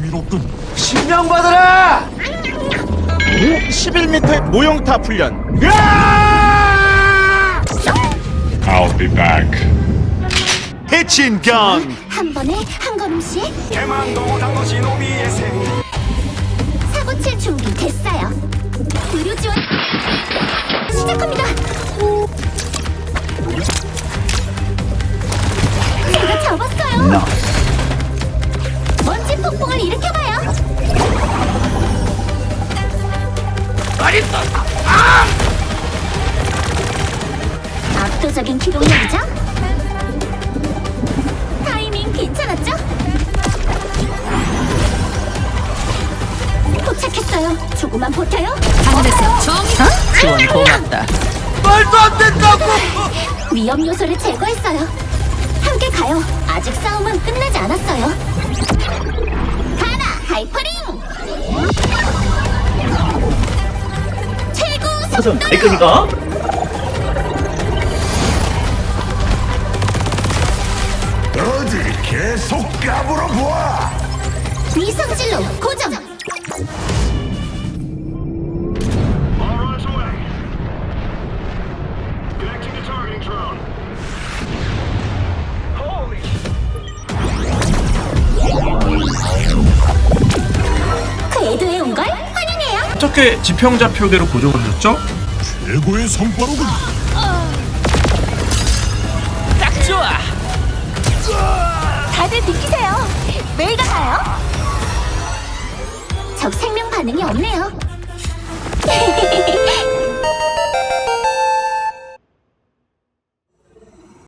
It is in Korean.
흥미롭군. 신명받아라! 11m 모형탑 훈련 I'll be back. 해친경 한 번에 한 걸음씩 사고 칠 준비 됐어요. 의료 지원 시작합니다. 압도적인 기동력이죠? 타이밍 괜찮았죠? 도착했어요. 조금만 버텨요. 하늘에서 정의 지원 고맙다. 말도 안 된다고! 위험 요소를 제거했어요. 함께 가요. 아직 싸움은 끝나지 않았어요. 최고 속도로! 어디 계속 까불어 보아. 위성질로 고정! 어떻게 지평자표대로 고정을 해줬죠? 최고의 성과로군. 다들 비키세요. 메이가 가요. 적 생명 반응이 없네요.